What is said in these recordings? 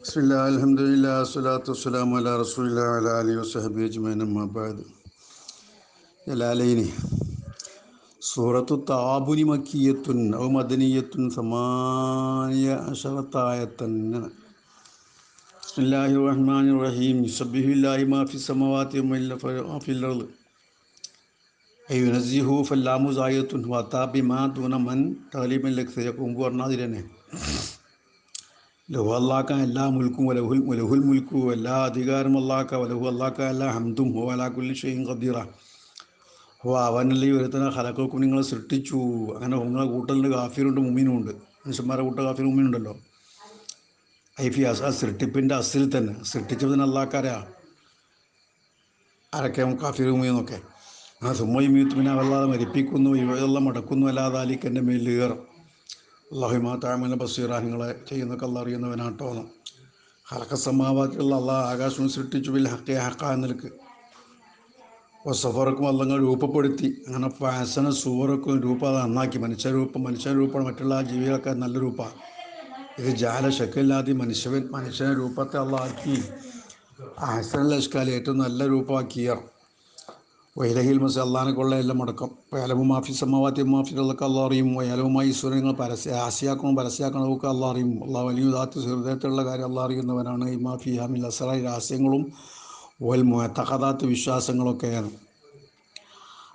ബിസ്മില്ലാ അൽഹംദുലില്ലാ സ്വലാത്തു വസ്സലാമു അലാ റസൂലില്ലാ അലാ അലി വസഹബി അജ്മൈൻ അമ്മാ ബഅദ് ജലാലൈനി സൂറത്തു താബുനി മക്കിയത്തുൻ ഔ മദനിയത്തുൻ സമാനിയ അശറത്തായത്തൻ ബിസ്മില്ലാഹി റഹ്മാനി റഹീം യുസബ്ബിഹുല്ലാഹി മാ ഫി സമവാതി വമാ ഫിൽ അർള് അയ്യുനസിഹു ഫല്ലാമു സായത്തുൻ വതാബി മാ ദൂന മൻ തലീബൻ ലക്സയ കുമ്പു പറഞ്ഞാൽ തന്നെ ലഹു അള്ളാക്ക എല്ലാ മുൽക്കും വലഹുൽ വലഹുൽ മുൽക്കു എല്ലാ അധികാരം അള്ളാക്ക വലഹു അള്ളാക്ക എല്ലാ ഹംദും ഹോ അലാക്കുല്ലി ഷെയ്യും ഖദീറ. ഹോ അവനല്ലേ ഒരുത്തന ഹലക്കൊക്കെ നിങ്ങളെ സൃഷ്ടിച്ചു. അങ്ങനെ നിങ്ങളെ കൂട്ടലിൽ കാഫീറുണ്ട് മുമ്മീനുണ്ട് മനുഷ്യന്മാരെ കൂട്ട കാഫീർ മുമ്മീനുണ്ടല്ലോ ഐഫി അസ് ആ സൃഷ്ടിപ്പിന്റെ അസിൽ തന്നെ. സൃഷ്ടിച്ചതിന് അള്ളാക്കാരാ ആരൊക്കെ കാഫീർ മുമ്മീന്നൊക്കെ ആ സുമ്മയും മീത്തുമിനെ അവല്ലാതെ മരിപ്പിക്കുന്നു ഇവയെല്ലാം മടക്കുന്നു അല്ലാതെ അലിക്കെന്റെ മേലിൽ കയറും അള്ളാഹുമാ താമന ബസീറ നിങ്ങളെ ചെയ്യുന്നൊക്കെ അല്ല അറിയുന്നവനാട്ടോന്ന് ഹലക്ക സമാവാത്തിലുള്ള അള്ളാഹ് ആകാശം സൃഷ്ടിച്ചു ബിൽ ഹക്കേ ഹക്ക നിൽക്ക് സഫറക്കും അല്ലങ്ങൾ രൂപപ്പെടുത്തി. അങ്ങനെ ഫാസന സൂറക്കും രൂപം അത് നന്നാക്കി. മനുഷ്യരൂപം മനുഷ്യരൂപമാണ് മറ്റുള്ള ജീവികളൊക്കെ നല്ല രൂപമാണ്. ഇത് ജാല ശക്കില്ലാതെ മനുഷ്യൻ മനുഷ്യനെ രൂപത്തെ അള്ളാക്കി ആസന ലഷ്കാലി ഏറ്റവും നല്ല രൂപമാക്കിയർ വൈലഹിൽ മസ അള്ളഹാനെ കൊള്ള എല്ലാം മുടക്കം വയലവും മാഫി സമാവാത്തി മാഫികളൊക്കെ അല്ല അറിയും. വയലവുമായി ഈശ്വരങ്ങൾ പരസ്യ ആശയാക്കണം പരസ്യാക്കണമൊക്കെ അല്ല അറിയും. അള്ളാഹ് വലിയ ദാത്ത് ഹൃദയത്തിലുള്ള കാര്യം അല്ല അറിയുന്നവനാണ് ഈ മാഫി ഹാമിൽ അസറായി രഹസ്യങ്ങളും ഓൽ തഹദാത്ത് വിശ്വാസങ്ങളൊക്കെയാണ്.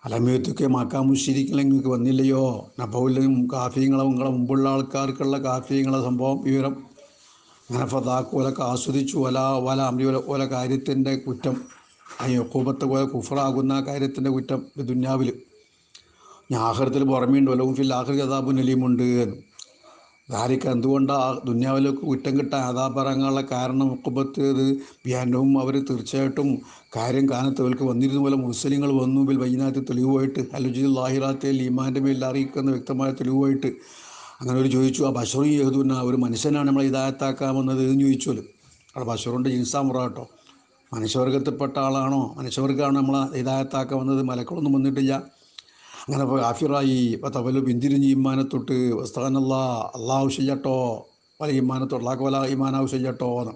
അലമയത്തൊക്കെ മാക്കാമുശിരിക്കലെങ്കിൽ നിങ്ങൾക്ക് വന്നില്ലയോ? നബൗലും കാഫിയങ്ങളെ നിങ്ങളെ മുമ്പുള്ള ആൾക്കാർക്കുള്ള കാഫിയങ്ങളെ സംഭവം വിവരം. അങ്ങനെ ഫതാക്കോലൊക്കെ ആസ്വദിച്ചു. ഒല വല അമ്പി ഓല കാര്യത്തിന്റെ കുറ്റം. യക്കൂബത്തെ പോയ കുഫറാകുന്ന കാര്യത്തിന്റെ കുറ്റം ദുന്യാവിൽ ആഹൃത്തിൽ പുറമേണ്ട് വല്ലവും ഫിൽ ആഹൃതി അതാബു നലീമുണ്ട് ധാരിക്ക് എന്തുകൊണ്ടാണ് ദുന്യാവിലേക്ക് കുറ്റം കിട്ടാൻ അതാപറങ്ങാനുള്ള കാരണം ഒക്കുമ്പത്ത് ഇത് വ്യാനവും അവർ തീർച്ചയായിട്ടും കാര്യം കാനത്തവർക്ക് വന്നിരുന്ന പോലെ മുസ്ലിങ്ങൾ വന്നു. ബിൽ വൈനാത്തി തെളിവുമായിട്ട് അലുജി ലാഹിറാത്തെ ലീമാന്റെ മേലിൽ അറിയിക്കുന്ന വ്യക്തമായ തെളിവുമായിട്ട് അങ്ങനെ ഒരു ചോദിച്ചു. ആ ബഷറു യഹദൂന ഒരു മനുഷ്യനാണ് നമ്മളെ ഇതായത്താക്കാമെന്നത് എന്ന് ചോദിച്ചോൽ അവിടെ ബഷറുണ്ട് ജിൻസാമുറ കേട്ടോ മനുഷ്യവർഗത്തിൽപ്പെട്ട ആളാണോ? മനുഷ്യവർഗമാണ് നമ്മളെ ഇതായത്താക്കാൻ വന്നത്. മലക്കളൊന്നും വന്നിട്ടില്ല. അങ്ങനെ ഇപ്പം തവൽ പിന്തിരിഞ്ഞ് ഇമ്മാനത്തൊട്ട് വസ്താനല്ല അള്ളാഹു ചെയ്യട്ടോ പല ഇമ്മാനത്തൊട്ട് അള്ളാഹ് വല ഇമാനാവ് ചെയ്യട്ടോ എന്ന്.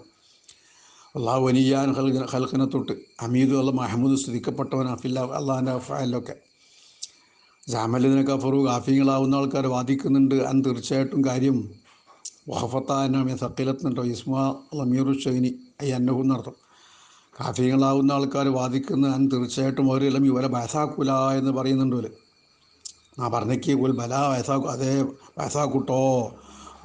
അള്ളാഹു വനിയാൻ ഹൽഖന തൊട്ട് അമീദ് അല്ല മഹമ്മദ് സ്തുതിക്കപ്പെട്ടവൻ അഫില്ല അള്ളാഹിന്റെ ഫയലൊക്കെ ജാമലിനെ കഫറു കാഫിങ്ങളാവുന്ന ആൾക്കാർ വാദിക്കുന്നുണ്ട്. അൻ തീർച്ചയായിട്ടും കാര്യം വഹഫത്താന സക്കിലത്തുണ്ടോ ഇസ്മാ ലമീറു ഷൈനി അയ്യന്നഹു എന്നർത്ഥം. കാഫികളാവുന്ന ആൾക്കാർ വാദിക്കുന്ന ഞാൻ തീർച്ചയായിട്ടും അവരെല്ലാം ഇവരെ ബസാക്കൂല എന്ന് പറയുന്നുണ്ട് ഇവർ ആ പറഞ്ഞേക്ക് ഒരു ബല വയസാക്കു അതേ വയസാക്കൂട്ടോ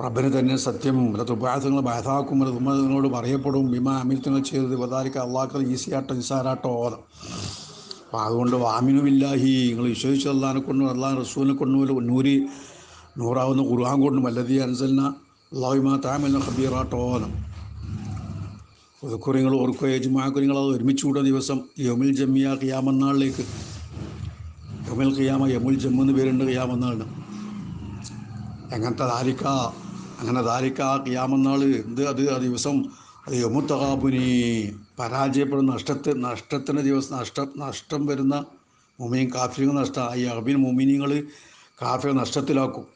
റബ്ബിന് തന്നെ സത്യം. അല്ല ഉപയാസങ്ങൾ ബയസാക്കും അത് തുമ്മ നിങ്ങളോട് പറയപ്പെടും. ഭീമ അമിൽത്തങ്ങൾ ചെയ്തത് പതാരിക്ക അള്ളാഹ് ഈസിയാട്ടോ നിസാരാട്ടോ അപ്പോൾ അതുകൊണ്ട് വാമിനുമില്ലാഹി. നിങ്ങൾ വിശ്വസിച്ച അള്ളഹാനെ കൊണ്ടും അള്ളാഹ് റസൂലിനെ കൊണ്ടും നൂരി നൂറാവുന്ന ഖുർആൻ കൊണ്ടും വല്ലതി അൻസലിന അള്ളാഹുമാ താമല്ല ഹബീറാട്ടോനം പുതുക്കുറിങ്ങൾ ഓർക്കുക യജുമാക്കുറിങ്ങൾ അത് ഒരുമിച്ച് കൂട്ടുക ദിവസം യമുൽ ജമ്മിയ ഖിയാമന്നാളിലേക്ക്. യമുൽ ഖിയാമ യമുൽ ജമ്മു എന്ന് പേരുണ്ട് ഖിയാമന്നാളിന്. അങ്ങനത്തെ ധാരിക്ക അങ്ങനെ ധാരിക്ക ഖിയാമന്നാൾ എന്ത് അത്? ആ ദിവസം അത് തഹാബുനി പരാജയപ്പെടുന്ന നഷ്ടത്തെ നഷ്ടത്തിന്റെ ദിവസം നഷ്ടം നഷ്ടം വരുന്ന മുമീൻ കാഫിയും നഷ്ടം ഈ അബിൻ മുമിനിങ്ങൾ കാഫിയെ നഷ്ടത്തിലാക്കും.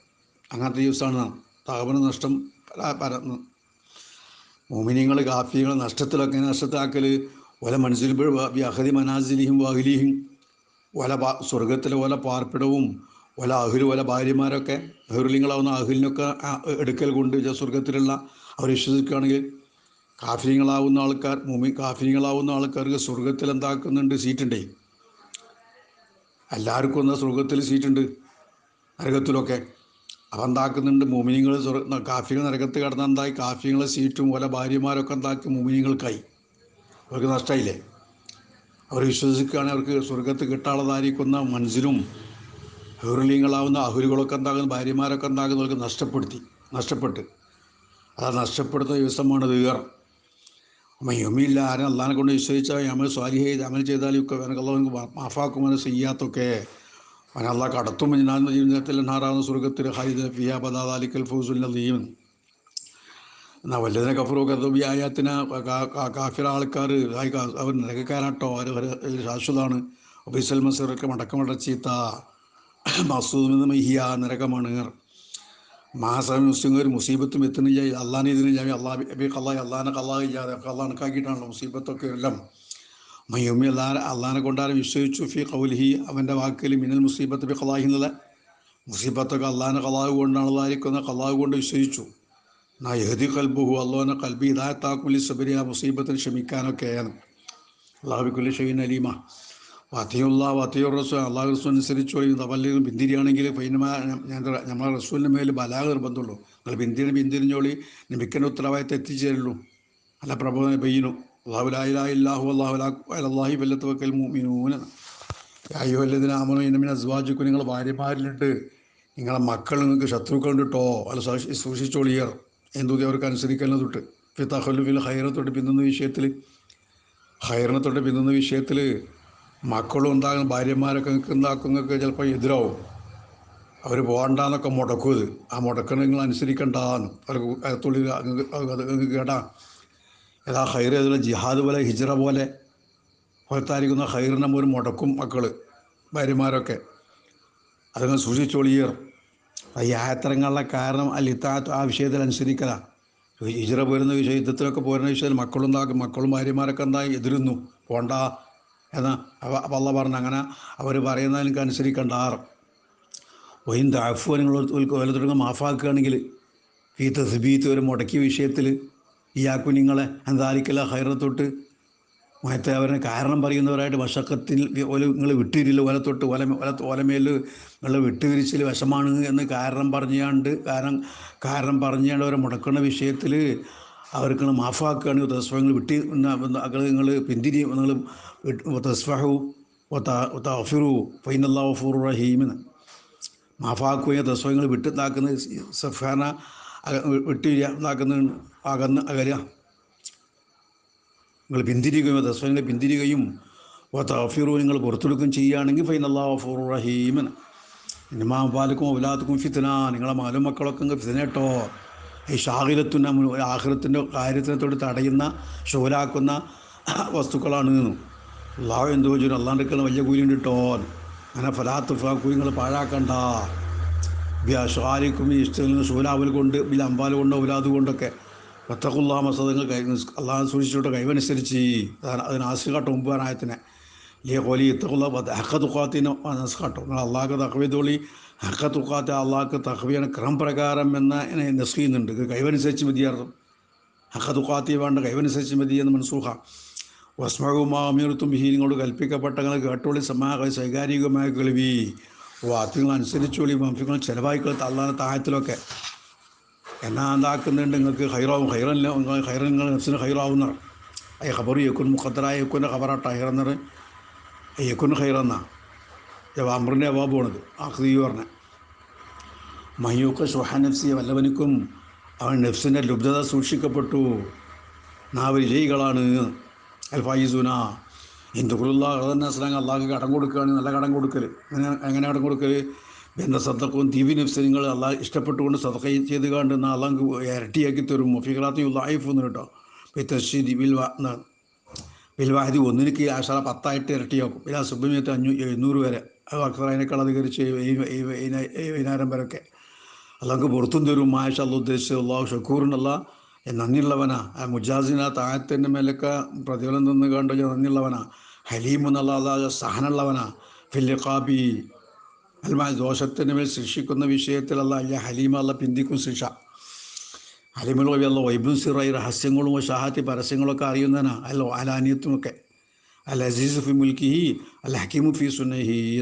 അങ്ങനത്തെ ദിവസമാണ് തഹബിന് നഷ്ടം. മോമിനിങ്ങൾ കാഫികൾ നഷ്ടത്തിലൊക്കെ നഷ്ടത്താക്കൽ ഒല മനസ്സിൽ വ്യാഹതി മനാസിലിയും ഓല ഒല സ്വർഗത്തിലെ ഒല പാർപ്പിടവും ഒല അഹുൽ ഒല ഭാര്യമാരൊക്കെ അഹുലിങ്ങളാവുന്ന അഹുലിനൊക്കെ എടുക്കൽ കൊണ്ട് സ്വർഗത്തിലുള്ള അവർ വിശ്വസിക്കുകയാണെങ്കിൽ കാഫിയങ്ങളാവുന്ന ആൾക്കാർ മൂമി കാഫിയങ്ങളാവുന്ന ആൾക്കാർക്ക് സ്വർഗത്തിൽ എന്താക്കുന്നുണ്ട്? സീറ്റുണ്ടേ. എല്ലാവർക്കും എന്നാൽ സ്വർഗത്തിൽ സീറ്റുണ്ട്? നരകത്തിലൊക്കെ. അപ്പം എന്താക്കുന്നുണ്ട്? മുമിനിങ്ങൾ കാഫികൾ നരകത്ത് കിടന്ന എന്തായി? കാഫികളെ സീറ്റും പോലെ ഭാര്യമാരൊക്കെ എന്താക്കി? മോമിനിങ്ങൾക്കായി. അവർക്ക് നഷ്ടമായില്ലേ അവർ വിശ്വസിക്കുകയാണെങ്കിൽ അവർക്ക് സ്വർഗത്ത് കിട്ടാനുള്ളതായിരിക്കുന്ന മനസ്സിലും ഹെറുലിങ്ങളാവുന്ന അഹുലുകളൊക്കെ എന്താകുന്ന? ഭാര്യമാരൊക്കെ എന്താകുന്നവർക്ക് നഷ്ടപ്പെടുത്തി നഷ്ടപ്പെട്ട്. അത് നഷ്ടപ്പെടുന്ന ദിവസമാണ് തീർ അപ്പം യമില്ല ആരും അള്ളഹാനെ കൊണ്ട് വിശ്വസിച്ചാൽ അമൽ സ്വാലിഹേ അമൽ ചെയ്താലൊക്കെ വേനക്കള്ളവർക്ക് മാഫാക്കുമെന്ന് ചെയ്യാത്തൊക്കെ അവനല്ല കടത്തും ഞാൻ ജീവിതത്തിൽ നാറാവുന്ന സ്വർഗത്തിൽ ഹൈദ് ഫിയാബദാലിക്കൽ പദാലിക്കൽ ഫൗസുൽ നദീം. എന്നാൽ വല്ലതിനെ കഫറോ കഥബിയായത്തിന് കാഫിർ ആൾക്കാർ അവർ നിരക്കാരാട്ടോ അവർ ശാശ്വതമാണ് ഒബീസൽ മസീറൊക്കെ മടക്കമട ചീത്ത. മസൂദ് മഹിയ നിരക്കമാണ്. മാസം മുസ്ലിം ഒരു മുസീബത്തും എത്തുന്നില്ല. അള്ളാഹാനെ ഇതിന് ഞാൻ അള്ളാഹ് അബി കള്ളാഹ് അള്ളാഹാനെ കള്ളാഹ് ഇല്ലാതെ അള്ളാഹ് കണക്കാക്കിയിട്ടാണല്ലോ മുസീബത്തൊക്കെ എല്ലാം. മയ്യമ്മി അള്ളാഹ് അള്ളഹാനെ കൊണ്ടാണ് വിശ്വസിച്ചു. ഫി കൗലിഹി അവന്റെ വാക്കിൽ മിനൽ മുസീബത്ത് ബി കലാഹി എന്നത് മുസീബത്തൊക്കെ അള്ളഹാനെ കലാഹ് കൊണ്ടാണ് അള്ളാഹിക്കുന്ന കലാഹ് കൊണ്ട് വിശ്വസിച്ചു. നാ യഹദി കൽബുഹു അള്ളാഹാനെ കൽബി ഇതായത്താക്കുലി സബരി ആ മുസീബത്തിന് ക്ഷമിക്കാനൊക്കെയാണ്. അള്ളാഹുബിക്കുല്ലി ഷെയ്ൻ അലീമ. വതിയുള്ള വതിയുർ റസൂൽ അള്ളാഹു റസൂൽ അനുസരിച്ച് തവല്ലിയും പിന്തിരിയാണെങ്കിൽ ഫൈനമാ നമ്മളെ റസൂലിന്റെ മേൽ ബലാഗ നിർബന്ധമുള്ളൂ. നിങ്ങൾ പിന്തിരി പിന്തിരിഞ്ഞോളി നബിക്കന്റെ ഉത്തരവാദിത്തം എത്തിച്ചേരുള്ളൂ. അല്ല പ്രബോധന പെയ്യുന്നു. അസ്വാജിക്കും നിങ്ങൾ ഭാര്യമാരിലുണ്ട്. നിങ്ങളെ മക്കൾ നിങ്ങൾക്ക് ശത്രുക്കളുണ്ട് കേട്ടോ അല്ല സൂക്ഷി- സൂക്ഷിച്ചോളിയർ എന്തൊക്കെ അവർക്ക് അനുസരിക്കുന്നത് തൊട്ട് ഫിത്തഹലുഫിൽ ഹൈറിനെ തൊട്ട് പിന്നുന്ന വിഷയത്തിൽ ഹൈറിനെ തൊട്ട് പിന്നുന്ന വിഷയത്തിൽ മക്കളും ഉണ്ടാകുന്ന ഭാര്യമാരൊക്കെ നിങ്ങൾക്ക് ഉണ്ടാക്കും നിങ്ങൾക്ക് ചിലപ്പോൾ എതിരാവും. അവർ പോകണ്ടെന്നൊക്കെ മുടക്കും ഇത്. ആ മുടക്കണ നിങ്ങൾ അനുസരിക്കണ്ടെന്ന്. അവർക്ക് അങ്ങ് അത് കേട്ടാ ഏതാ ഹൈർ ഏതുള്ള ജിഹാദ് പോലെ ഹിജറ പോലെ പുറത്തായിരിക്കുന്ന ഹൈറിനെ ഒരു മുടക്കും മക്കൾ ഭാര്യമാരൊക്കെ. അതങ്ങ് സൂക്ഷിച്ചോളിയർ ഈ ആയത്തരങ്ങളുടെ കാരണം അല്ല ഇത്താത്ത ആ വിഷയത്തിൽ അനുസരിക്കലാണ് ഹിജറ പോരുന്ന വിഷയം യുദ്ധത്തിലൊക്കെ പോരുന്ന വിഷയത്തിൽ മക്കളുണ്ടാക്കും മക്കളും ഭാര്യമാരൊക്കെ എന്താ എതിരുന്നു? പോണ്ട എന്ന് വള്ള പറഞ്ഞു അങ്ങനെ അവർ പറയുന്നതിനൊക്കെ അനുസരിക്കേണ്ട ആറ് ഒയിന്റെ താഫു നിങ്ങൾ കൊല്ലത്തിടങ്ങ് മാഫാക്കുകയാണെങ്കിൽ ഈ തസ്ബീത്ത് ഒരു മുടക്കിയ വിഷയത്തിൽ ഈ ആ കുഞ്ഞുങ്ങളെ എന്താലിക്കല ഹൈറത്തൊട്ട് മറ്റേ അവരെ കാരണം പറയുന്നവരായിട്ട് വശക്കത്തിൽ ഒല നിങ്ങൾ വിട്ടിരില്ല ഓലത്തൊട്ട് ഓല ഒല ഒലമേൽ നിങ്ങൾ വിട്ടുവിരിച്ചിൽ വശമാണ് എന്ന് കാരണം പറഞ്ഞാണ്ട് കാരണം കാരണം പറഞ്ഞാണ്ട് അവരെ മുടക്കുന്ന വിഷയത്തിൽ അവർക്ക് മാഫാക്കുകയാണ് തസ്വങ്ങൾ വിട്ടി അകൾ നിങ്ങൾ പിന്തിരി നിങ്ങൾ തസ്ഫഹു തഫിറു ഫൈനല്ലാ ഒഫുറു റഹീമെന്ന് മാഫാക്കുകയും തസ്വങ്ങൾ വിട്ടുണ്ടാക്കുന്ന സഫാന വിട്ട് നാക്കുന്ന അകന്ന് അകല നിങ്ങൾ പിന്തിരിയുകയും തസ്വങ്ങളെ പിന്തിരിയുകയും ഓ നിങ്ങൾ പുറത്തെടുക്കുകയും ചെയ്യുകയാണെങ്കിൽ ഫൈൻ അള്ളാഹു റഹീമന് ഇനിമാ പാലക്കും ഔലാത്തുക്കും ഫിത്തന നിങ്ങളെ മാലും മക്കളൊക്കെ അങ്ങ് ഫിത്തനേട്ടോ ഈ ഷാഹിലത്തുന്ന ആഹൃത്തിന്റെ കാര്യത്തിനെ തൊട്ട് തടയുന്ന ഷോലാക്കുന്ന വസ്തുക്കളാണ് അള്ളാഹു എന്തോ ചോദിച്ചു അള്ളാന്റെ വലിയ കൂലിയുണ്ട് കേട്ടോ. അങ്ങനെ ഫലാത്തുഫ കൂലി നിങ്ങൾ പാഴാക്കണ്ട. ഷാലിക്കും ഈ ഇഷ്ടത്തിൽ ഷൂലാവൽ കൊണ്ട് ബിൽ അമ്പാൽ കൊണ്ട് ഔലാദ് കൊണ്ടൊക്കെ ഒത്തക്കുള്ള മസദങ്ങൾ കൈ അള്ളാഹ് സൂക്ഷിച്ചോട്ട് കൈവനുസരിച്ച് അതിന് ആസികാട്ട് മുമ്പാനായത്തിനെ ലേ ഹോലി ഇത്തക്കുള്ള ഹക്ക തുക്കാത്തിന് നസ്കാട്ടോ നിങ്ങൾ അള്ളാഹ്ക്ക് തഹവീതോളി ഹക്ക തുക്കാത്ത അള്ളാഹ്ക്ക് തഹവിയാണ് ക്രമം പ്രകാരം എന്ന നെസ് ചെയ്യുന്നുണ്ട്. ഇത് കൈവനുസരിച്ച് മതിയായിരുന്നു ഹക്കത്തുക്കാത്തി വേണ്ട കൈവനുസരിച്ച് മതി എന്ന് മനസ്സൂഹ വസ്മകുമാ അമീർത്തും ഹീനങ്ങളോട് കൽപ്പിക്കപ്പെട്ടങ്ങൾ കേട്ടോളി സമാഹ സ്വൈകാരികമായ കേൾവി. വാക്യങ്ങൾ അനുസരിച്ചോളി വംശങ്ങൾ ചിലവായിക്കൾ തള്ളാതെ താഴത്തിലൊക്കെ. എന്നാ എന്താക്കുന്നുണ്ട് നിങ്ങൾക്ക് ഹൈറാവും. ഹൈറല്ല ഹൈറ നിങ്ങൾ നെഫ്സിന് ഹൈറാവുന്ന ഈ ഖബർ യക്കുൻ മുഖത്തറായ യക്കുന്റെ ഖബറാട്ട ഹൈറന്നർ യക്കുൻ ഹൈറന്ന. അമറിന്റെ അവാബ് പോണത്. ആഹ്ദീ പറഞ്ഞ. മയൂക്ക ഷുഹ നഫ്സിയെ വല്ലവനിക്കും അവൻ നെഫ്സിന്റെ ലുബ്ധത സൂക്ഷിക്കപ്പെട്ടു. നാവ് വിജയികളാണ് അൽഫായിസൂന തന്നെ അസ്ലാം അള്ളാഹ് കടം കൊടുക്കുകയാണ് നല്ല കടം കൊടുക്കൽ അങ്ങനെ എങ്ങനെ കടം കൊടുക്കൽ ബന്ധ സദക്കവും ദീപി നഫ്സ് നിങ്ങൾ അള്ളാഹ് ഇഷ്ടപ്പെട്ടുകൊണ്ട് സദക്ക ചെയ്ത് കണ്ട് എന്നാൽ അള്ളാഹ് ഇരട്ടിയാക്കി തരും. മുഫിഖലാത്തി ലൈഫ് എന്ന് കേട്ടോ. പിത്തശ്ശി ബിൽവാഹിദി ഒന്നിലേക്ക് ആശാല പത്തായിട്ട് ഇരട്ടിയാക്കും. ഇല്ല സുബ്രഹ്മണ്യത്തെ അഞ്ഞൂ എഴുന്നൂറ് വരെ. അക്സറതിനേക്കാൾ അധികരിച്ച് വൈകുന്നേരം വരെയൊക്കെ. അല്ലെങ്കിൽ പുറത്തും തരും. മാഷ അല്ല ഉദ്ദേശിച്ചത് അള്ളാഹു ഷക്കൂറിനല്ല നന്ദിയുള്ളവനാ. ആ മുജാസിന താഴത്തിന്റെ മേലൊക്കെ പ്രതിഫലം തന്നു കണ്ടു നന്ദിയുള്ളവനാ. ഹലീം എന്നുള്ള സഹനുള്ളവനാ ഫില്ലിഖാബി അൽമാ ദോഷത്തിന് മേൽ ശിക്ഷിക്കുന്ന വിഷയത്തിലല്ല അല്ല ഹലീമ അല്ല പിന്തിക്കും ശിക്ഷ. ഹലീമുള്ള അല്ല വൈബും സിറായി രഹസ്യങ്ങളും ഷഹാത്തി പരസ്യങ്ങളൊക്കെ അറിയുന്നതിനാ അല്ല അലാനിയത്തുമൊക്കെ. അൽ അസീസ് ഫി മുൽക്കി അൽ ഹക്കീമു ഫി സുന്നഹി